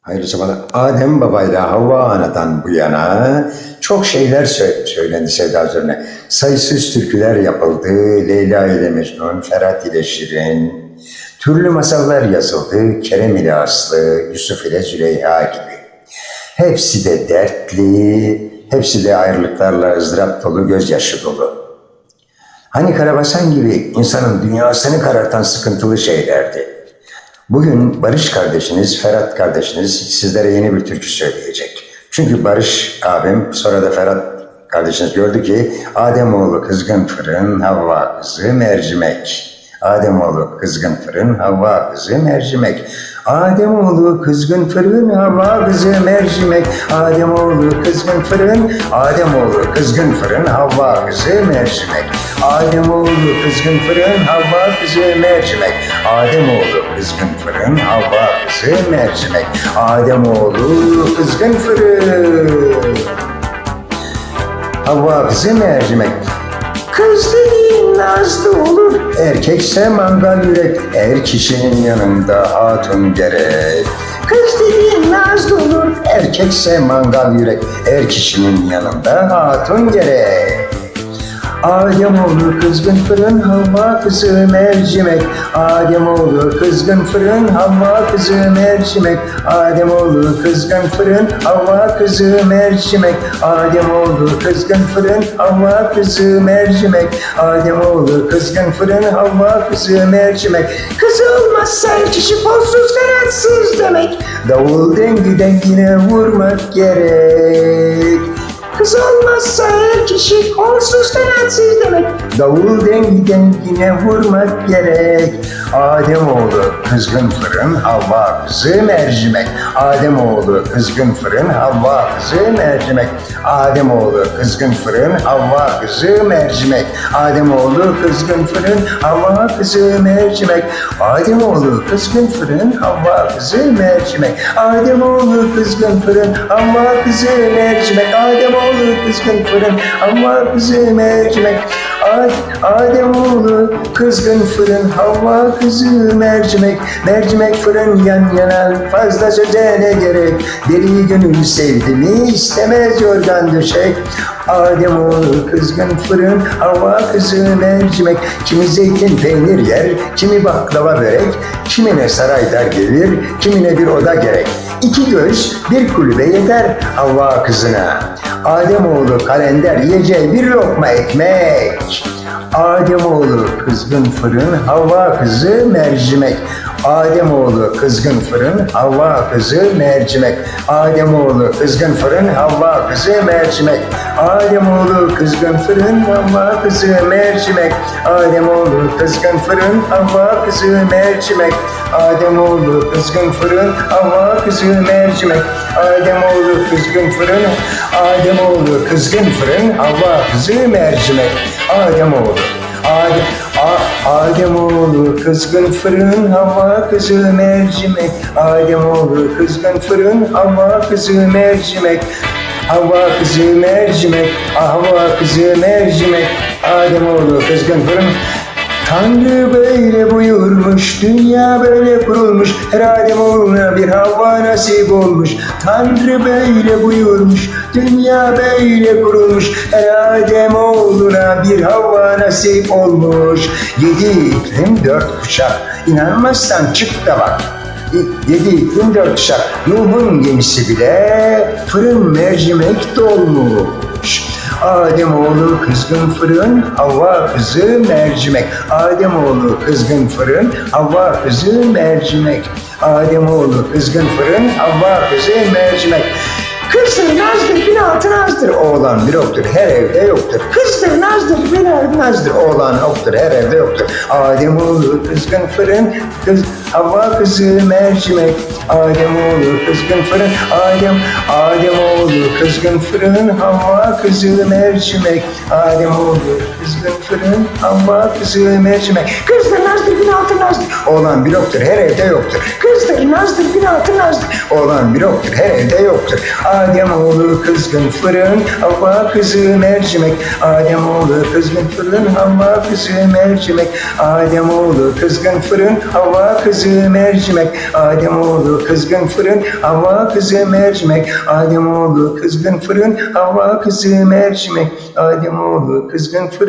Hayırlı sabahlar. Adem Baba ile Havva Ana'dan bu yana çok şeyler sö- söylendi Sevda üzerine. Sayısız türküler yapıldı. Leyla ile Mecnun, Ferhat ile Şirin. Türlü masallar yazıldı. Kerem ile Aslı, Yusuf ile Züleyha gibi. Hepsi de dertli, hepsi de ayrılıklarla ızdırap dolu, gözyaşı dolu. Hani Karabasan gibi insanın dünyasını karartan sıkıntılı şeylerdi. Bugün Barış kardeşiniz, Ferhat kardeşiniz sizlere yeni bir türkü söyleyecek. Çünkü Barış abim sonra da Ferhat kardeşiniz gördü ki Ademoğlu kızgın fırın, Havva kızı mercimek. Ademoğlu kızgın fırın, Havva kızı mercimek. Ademoğlu kızgın fırın, Havva kızı mercimek. Ademoğlu kızgın fırın, Ademoğlu kızgın fırın, Havva kızı mercimek. Ademoğlu kızgın fırın, Havva kızı mercimek. Ademoğlu kızgın fırın, Havva kızı mercimek. Ademoğlu kızgın fırın. Havva kızı mercimek. Kız dediğin nazlı olur. Erkekse mangal yürek. Er kişinin yanında hatun gerek. Kız dediğin nazlı olur. Erkekse mangal yürek. Er kişinin yanında hatun gerek. Ademoğlu kızgın fırın, Havva kızı mercimek. Ademoğlu kızgın fırın, Havva kızı mercimek. Ademoğlu kızgın fırın, Havva kızı mercimek. Ademoğlu kızgın fırın, Havva kızı mercimek. Ademoğlu kızgın fırın, Havva kızı mercimek. Kız olmazsa kişi kolsuz kanatsız demek. Davul dengi dengine vurmak gerek. Kız olmazsa her kişi kolsuz kanatsız demek. Davul dengi dengine vurmak gerek. Ademoğlu kızgın fırın, Havva kızı mercimek. Ademoğlu kızgın fırın, Havva kızı mercimek. Ademoğlu kızgın fırın, Havva kızı mercimek. Ademoğlu kızgın fırın, Havva kızı mercimek. Ademoğlu kızgın fırın, Havva kızı mercimek. Ademoğlu kızgın fırın, Havva kızı mercimek. Ademoğlu kızgın fırın, Havva kızı mercimek. Ad, Ademoğlu kızgın fırın, Havva kızı mercimek. Mercimek fırın yan yana, fazla söze ne gerek. Deli gönül sevdi istemez yorgan döşek. Ademoğlu kızgın fırın, Havva kızı mercimek. Kimi zeytin peynir yer, kimi baklava börek, kimine saraylar gelir, kimine bir oda gerek. İki göz bir kulübe yeter Havva kızına. Ademoğlu kalender yiyeceği bir lokma ekmek. Ademoğlu kızgın fırın, Havva kızı mercimek. Ademoğlu kızgın fırın, Havva kızı mercimek. Ademoğlu kızgın fırın, Havva kızı mercimek. Ademoğlu kızgın fırın, Havva kızı mercimek. Ademoğlu kızgın fırın, Havva kızı mercimek. Ademoğlu kızgın fırın, Havva kızı mercimek. Ademoğlu kızgın fırın, Ademoğlu kızgın fırın, Havva kızı mercimek. Ademoğlu Adem, A- Ademoğlu kızgın fırın, hava kızı mercimek. Ademoğlu kızgın fırın, hava kızı mercimek. Hava kızı mercimek, hava kızı mercimek. Ademoğlu kızgın fırın, Tanrı böyle buyurmuş, dünya böyle kurulmuş, her Ademoğluna bir hava nasip olmuş. Tanrı böyle buyurmuş, dünya böyle kurulmuş, her Ademoğluna bir hava nasip olmuş. Yedi iklim dört kuşak, inanmazsan çık da bak. Yedi iklim dört kuşak, Nuh'un gemisi bile fırın mercimek dolmuş. Ademoğlu kızgın fırın, Havva kızı mercimek. Ademoğlu kızgın fırın, Havva kızı mercimek. Ademoğlu kızgın fırın, Havva kızı mercimek. Kızdır nazdır, bin altın azdır. Oğlan bir oktur, her evde yoktur. Kızdır nazdır, bin altın azdır. Oğlan oktur, her evde yoktur. Ademoğlu kızgın fırın, kız, Havva kızı mercimek. Ademoğlu kızgın fırın, Adem, Ademoğlu kızgın fırın, Havva kızı mercimek. Ademoğlu kızgın fırın, Havva kızı mercimek. Kızdır nazdır, bin altın azdır. Oğlan bir oktur, her evde yoktur. Kızdır nazdır, bin altın azdır. Oğlan bir oktur, her evde yoktur. Ademoğlu kızgın fırın, Havva kızı mercimek. Ademoğlu kızgın fırın, Havva kızı mercimek. Ademoğlu kızgın fırın, Havva kızı mercimek Ademoğlu kızgın fırın Hava kızı mercimek Ademoğlu kızgın fırın Hava kızı mercimek Ademoğlu kızgın fırın